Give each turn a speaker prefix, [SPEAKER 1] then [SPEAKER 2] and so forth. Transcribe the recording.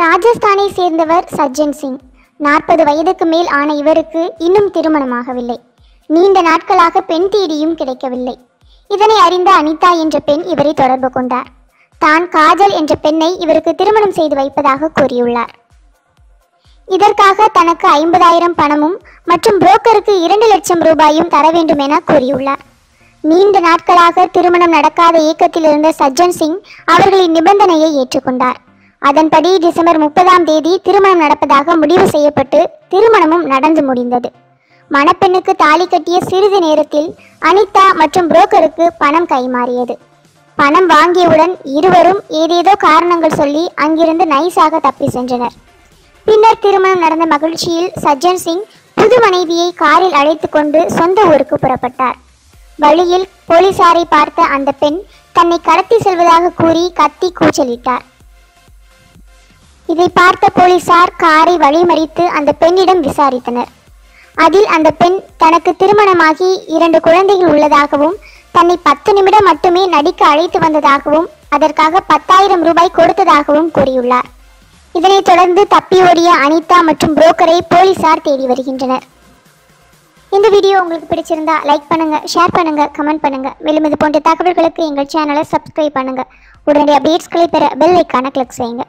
[SPEAKER 1] ராஜஸ்தானை சேர்ந்தவர் சஜ்ஜன் சிங். நாற்பது வயதுக்கு மேல் ஆன இவருக்கு இன்னும் திருமணமாகவில்லை. நீண்ட நாட்களாக பெண் தேடியும் கிடைக்கவில்லை. இதனை அறிந்த அனிதா என்ற பெண் இவரை தொடர்பு கொண்டார். தான் காஜல் என்ற பெண்ணை இவருக்கு திருமணம் செய்து வைப்பதாக கூறியுள்ளார். இதற்காக தனக்கு ஐம்பதாயிரம் பணமும் மற்றும் புரோக்கருக்கு இரண்டு லட்சம் ரூபாயும் தர வேண்டும் என கூறியுள்ளார். நீண்ட நாட்களாக திருமணம் நடக்காத இயக்கத்தில் இருந்த சஜ்ஜன் சிங் அவர்களின் நிபந்தனையை ஏற்றுக்கொண்டார். அதன்படி டிசம்பர் முப்பதாம் தேதி திருமணம் நடப்பதாக முடிவு செய்யப்பட்டு திருமணமும் நடந்து முடிந்தது. மணப்பெண்ணுக்கு தாலி கட்டிய சிறிது நேரத்தில் அனிதா மற்றும் புரோக்கருக்கு பணம் கைமாறியது. பணம் வாங்கியவுடன் இருவரும் ஏதேதோ காரணங்கள் சொல்லி அங்கிருந்து நைஸாக தப்பி சென்றனர். பின்னர் திருமணம் நடந்த மகிழ்ச்சியில் சஜ்ஜன் சிங் புது மனைவியை காரில் அழைத்து கொண்டு சொந்த ஊருக்கு புறப்பட்டார். வழியில் போலீசாரை பார்த்த அந்த பெண் தன்னை கடத்தி செல்வதாக கூறி கத்தி கூச்சலிட்டார். இதை பார்த்த போலீசார் காரை வழிமறித்து அந்த பெண்ணிடம் விசாரித்தனர். அதில் அந்த பெண் தனக்கு திருமணமாகி இரண்டு குழந்தைகள் உள்ளதாகவும் தன்னை பத்து நிமிடம் மட்டுமே நடிக்க அழைத்து வந்ததாகவும் அதற்காக பத்தாயிரம் ரூபாய் கொடுத்ததாகவும் கூறியுள்ளார். இதனைத் தொடர்ந்து தப்பி ஓடிய அனிதா மற்றும் புரோக்கரை போலீசார் தேடி வருகின்றனர். இந்த வீடியோ உங்களுக்கு பிடிச்சிருந்தா லைக் பண்ணுங்க ஷேர் பண்ணுங்க கமெண்ட் பண்ணுங்க. மேலும் இது போன்ற தகவல்களுக்கு எங்கள் சேனலை சப்ஸ்கிரைப் பண்ணுங்க. உடனடி அப்டேட்ஸ்களை பெற பெல் ஐக்கான கிளிக் செய்யுங்க.